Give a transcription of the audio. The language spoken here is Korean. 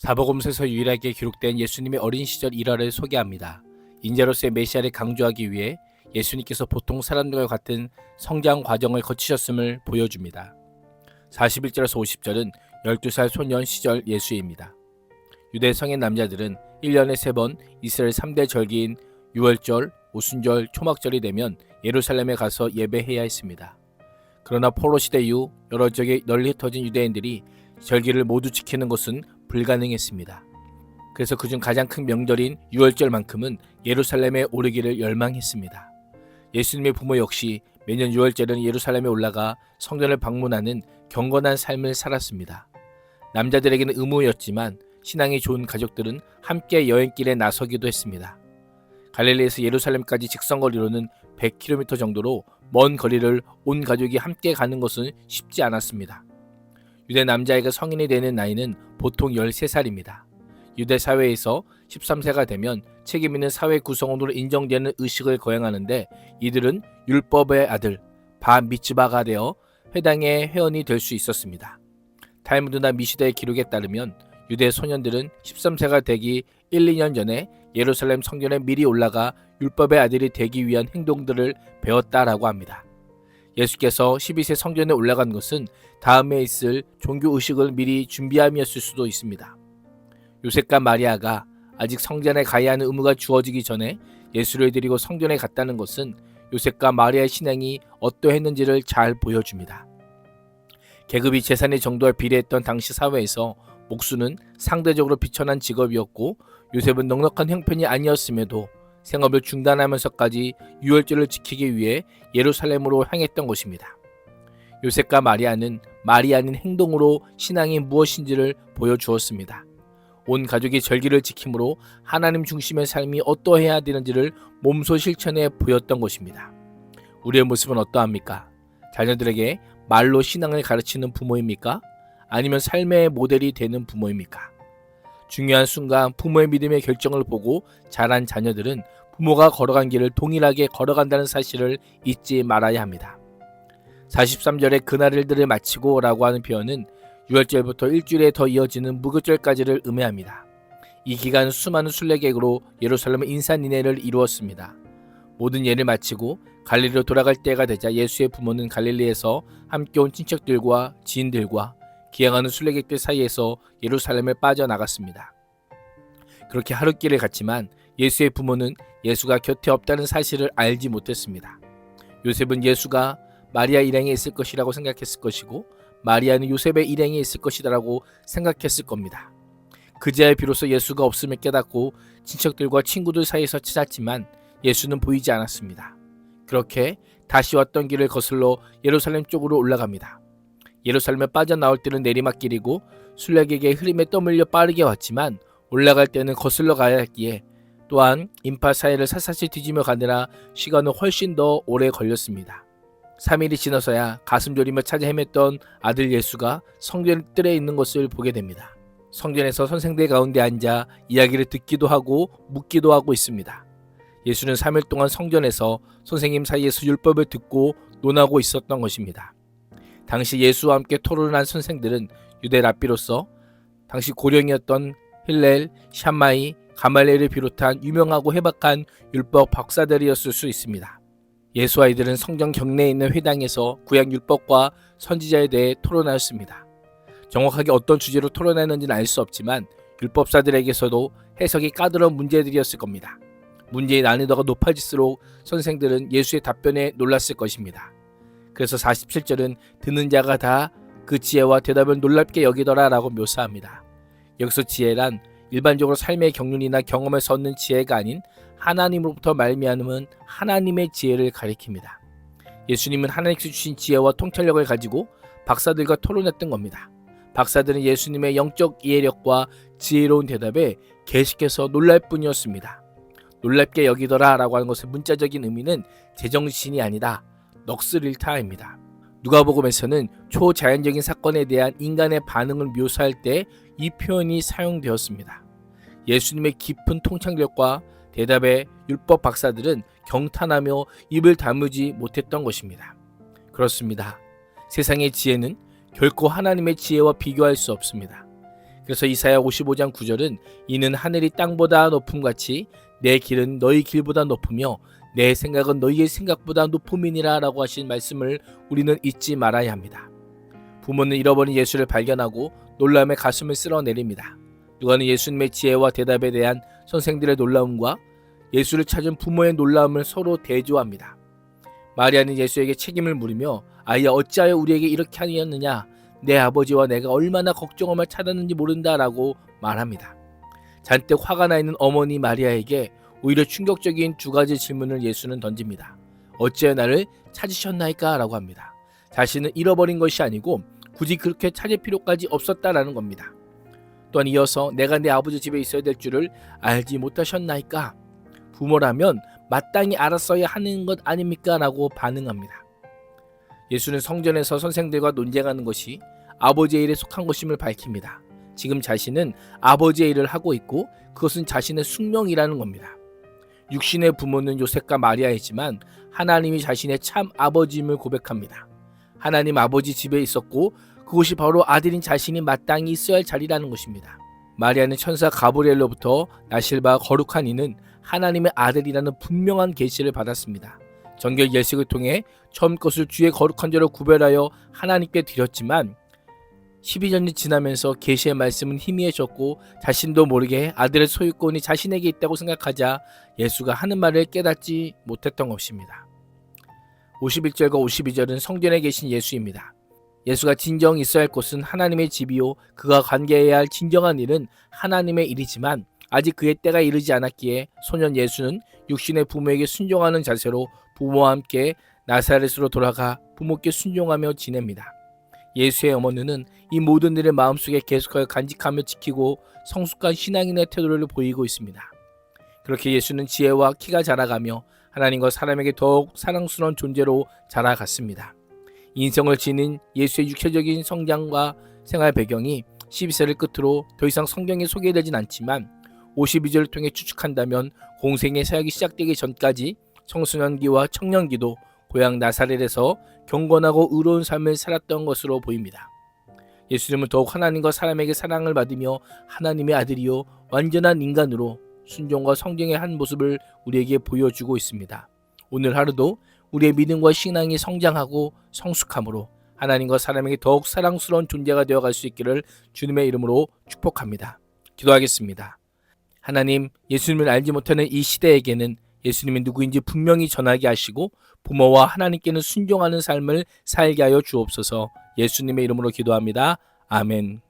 사복음서에서 유일하게 기록된 예수님의 어린 시절 일화를 소개합니다. 인자로서의 메시아를 강조하기 위해 예수님께서 보통 사람들과 같은 성장 과정을 거치셨음을 보여줍니다. 41절에서 50절은 12살 소년 시절 예수입니다. 유대 성인 남자들은 1년에 3번 이스라엘 3대 절기인 6월절, 오순절, 초막절이 되면 예루살렘에 가서 예배해야 했습니다. 그러나 포로 시대 이후 여러 지역에 널리 흩어진 유대인들이 절기를 모두 지키는 것은 불가능했습니다. 그래서 그중 가장 큰 명절인 6월절만큼은 예루살렘에 오르기를 열망했습니다. 예수님의 부모 역시 매년 6월절은 예루살렘에 올라가 성전을 방문하는 경건한 삶을 살았습니다. 남자들에게는 의무였지만 신앙이 좋은 가족들은 함께 여행길에 나서기도 했습니다. 갈릴리에서 예루살렘까지 직선거리로는 100km 정도로 먼 거리를 온 가족이 함께 가는 것은 쉽지 않았습니다. 유대 남자아이가 성인이 되는 나이는 보통 13살입니다. 유대 사회에서 13세가 되면 책임 있는 사회 구성원으로 인정되는 의식을 거행하는데 이들은 율법의 아들 바 미츠바가 되어 회당의 회원이 될 수 있었습니다. 탈무드나 미시다의 기록에 따르면 유대 소년들은 13세가 되기 1, 2년 전에 예루살렘 성전에 미리 올라가 율법의 아들이 되기 위한 행동들을 배웠다라고 합니다. 예수께서 12세 성전에 올라간 것은 다음에 있을 종교 의식을 미리 준비함이었을 수도 있습니다. 요셉과 마리아가 아직 성전에 가야 하는 의무가 주어지기 전에 예수를 드리고 성전에 갔다는 것은 요셉과 마리아의 신앙이 어떠했는지를 잘 보여줍니다. 계급이 재산의 정도와 비례했던 당시 사회에서 목수는 상대적으로 비천한 직업이었고 요셉은 넉넉한 형편이 아니었음에도 생업을 중단하면서까지 유월절을 지키기 위해 예루살렘으로 향했던 것입니다. 요셉과 마리아는 말이 아닌 행동으로 신앙이 무엇인지를 보여주었습니다. 온 가족이 절기를 지킴으로 하나님 중심의 삶이 어떠해야 되는지를 몸소 실천해 보였던 것입니다. 우리의 모습은 어떠합니까? 자녀들에게 말로 신앙을 가르치는 부모입니까? 아니면 삶의 모델이 되는 부모입니까? 중요한 순간 부모의 믿음의 결정을 보고 자란 자녀들은 부모가 걸어간 길을 동일하게 걸어간다는 사실을 잊지 말아야 합니다. 43절의 그날들을 마치고 라고 하는 표현은 6월절부터 일주일에 더 이어지는 무교절까지를 의미합니다. 이 기간은 수많은 순례객으로 예루살렘 인산인해를 이루었습니다. 모든 예를 마치고 갈릴리로 돌아갈 때가 되자 예수의 부모는 갈릴리에서 함께 온 친척들과 지인들과 기행하는 순례객들 사이에서 예루살렘을 빠져나갔습니다. 그렇게 하루길을 갔지만 예수의 부모는 예수가 곁에 없다는 사실을 알지 못했습니다. 요셉은 예수가 마리아 일행에 있을 것이라고 생각했을 것이고 마리아는 요셉의 일행에 있을 것이다라고 생각했을 겁니다. 그제야 비로소 예수가 없음을 깨닫고 친척들과 친구들 사이에서 찾았지만 예수는 보이지 않았습니다. 그렇게 다시 왔던 길을 거슬러 예루살렘 쪽으로 올라갑니다. 예루살렘에 빠져나올 때는 내리막길이고 순례객의 흐름에 떠밀려 빠르게 왔지만 올라갈 때는 거슬러 가야 했기에 또한 인파 사이를 사사시 뒤지며 가느라 시간은 훨씬 더 오래 걸렸습니다. 3일이 지나서야 가슴 졸이며 찾아 헤맸던 아들 예수가 성전 뜰에 있는 것을 보게 됩니다. 성전에서 선생들 가운데 앉아 이야기를 듣기도 하고 묻기도 하고 있습니다. 예수는 3일 동안 성전에서 선생님 사이에서 율법을 듣고 논하고 있었던 것입니다. 당시 예수와 함께 토론한 선생들은 유대 랍비로서 당시 고령이었던 힐렐, 샴마이, 가말레를 비롯한 유명하고 해박한 율법 박사들이었을 수 있습니다. 예수와 이들은 성전 경내에 있는 회당에서 구약 율법과 선지자에 대해 토론하였습니다. 정확하게 어떤 주제로 토론했는지는 알 수 없지만 율법사들에게서도 해석이 까다로운 문제들이었을 겁니다. 문제의 난이도가 높아질수록 선생들은 예수의 답변에 놀랐을 것입니다. 그래서 47절은 듣는 자가 다 그 지혜와 대답을 놀랍게 여기더라 라고 묘사합니다. 여기서 지혜란 일반적으로 삶의 경륜이나 경험에서 얻는 지혜가 아닌 하나님으로부터 말미암은 하나님의 지혜를 가리킵니다. 예수님은 하나님께서 주신 지혜와 통찰력을 가지고 박사들과 토론했던 겁니다. 박사들은 예수님의 영적 이해력과 지혜로운 대답에 계속해서 놀랄 뿐이었습니다. 놀랍게 여기더라 라고 하는 것의 문자적인 의미는 제정신이 아니다. 넋을일타입니다. 누가복음에서는 초자연적인 사건에 대한 인간의 반응을 묘사할 때 이 표현이 사용되었습니다. 예수님의 깊은 통찰력과 대답에 율법 박사들은 경탄하며 입을 다무지 못했던 것입니다. 그렇습니다. 세상의 지혜는 결코 하나님의 지혜와 비교할 수 없습니다. 그래서 이사야 55장 9절은 이는 하늘이 땅보다 높음 같이 내 길은 너희 길보다 높으며 내 생각은 너희의 생각보다 높음이니라 라고 하신 말씀을 우리는 잊지 말아야 합니다. 부모는 잃어버린 예수를 발견하고 놀라움에 가슴을 쓸어내립니다. 누가는 예수님의 지혜와 대답에 대한 선생들의 놀라움과 예수를 찾은 부모의 놀라움을 서로 대조합니다. 마리아는 예수에게 책임을 물으며 아이야 어찌하여 우리에게 이렇게 하였느냐 내 아버지와 내가 얼마나 걱정함을 찾았는지 모른다라고 말합니다. 잔뜩 화가 나 있는 어머니 마리아에게 오히려 충격적인 두 가지 질문을 예수는 던집니다. 어찌하여 나를 찾으셨나이까? 라고 합니다. 자신은 잃어버린 것이 아니고 굳이 그렇게 찾을 필요까지 없었다라는 겁니다. 또한 이어서 내가 내 아버지 집에 있어야 될 줄을 알지 못하셨나이까? 부모라면 마땅히 알았어야 하는 것 아닙니까? 라고 반응합니다. 예수는 성전에서 선생들과 논쟁하는 것이 아버지의 일에 속한 것임을 밝힙니다. 지금 자신은 아버지의 일을 하고 있고 그것은 자신의 숙명이라는 겁니다. 육신의 부모는 요셉과 마리아이지만 하나님이 자신의 참 아버지임을 고백합니다. 하나님 아버지 집에 있었고 그곳이 바로 아들인 자신이 마땅히 있어야 할 자리라는 것입니다. 마리아는 천사 가브리엘로부터 나실바 거룩한 이는 하나님의 아들이라는 분명한 계시를 받았습니다. 정결 예식을 통해 처음 것을 주의 거룩한 자로 구별하여 하나님께 드렸지만 12년이 지나면서 계시의 말씀은 희미해졌고 자신도 모르게 아들의 소유권이 자신에게 있다고 생각하자 예수가 하는 말을 깨닫지 못했던 것입니다. 51절과 52절은 성전에 계신 예수입니다. 예수가 진정 있어야 할 곳은 하나님의 집이요 그가 관계해야 할 진정한 일은 하나님의 일이지만 아직 그의 때가 이르지 않았기에 소년 예수는 육신의 부모에게 순종하는 자세로 부모와 함께 나사렛으로 돌아가 부모께 순종하며 지냅니다. 예수의 어머니는 이 모든 일을 마음속에 계속하여 간직하며 지키고 성숙한 신앙인의 태도를 보이고 있습니다. 그렇게 예수는 지혜와 키가 자라가며 하나님과 사람에게 더욱 사랑스러운 존재로 자라갔습니다. 인성을 지닌 예수의 육체적인 성장과 생활 배경이 12세를 끝으로 더 이상 성경에 소개되진 않지만 52절을 통해 추측한다면 공생의 사역이 시작되기 전까지 청소년기와 청년기도 고향 나사렛에서 경건하고 의로운 삶을 살았던 것으로 보입니다. 예수님은 더욱 하나님과 사람에게 사랑을 받으며 하나님의 아들이요 완전한 인간으로 순종과 성경의 한 모습을 우리에게 보여주고 있습니다. 오늘 하루도 우리의 믿음과 신앙이 성장하고 성숙함으로 하나님과 사람에게 더욱 사랑스러운 존재가 되어갈 수 있기를 주님의 이름으로 축복합니다. 기도하겠습니다. 하나님, 예수님을 알지 못하는 이 시대에게는 예수님이 누구인지 분명히 전하게 하시고 부모와 하나님께는 순종하는 삶을 살게 하여 주옵소서 예수님의 이름으로 기도합니다. 아멘.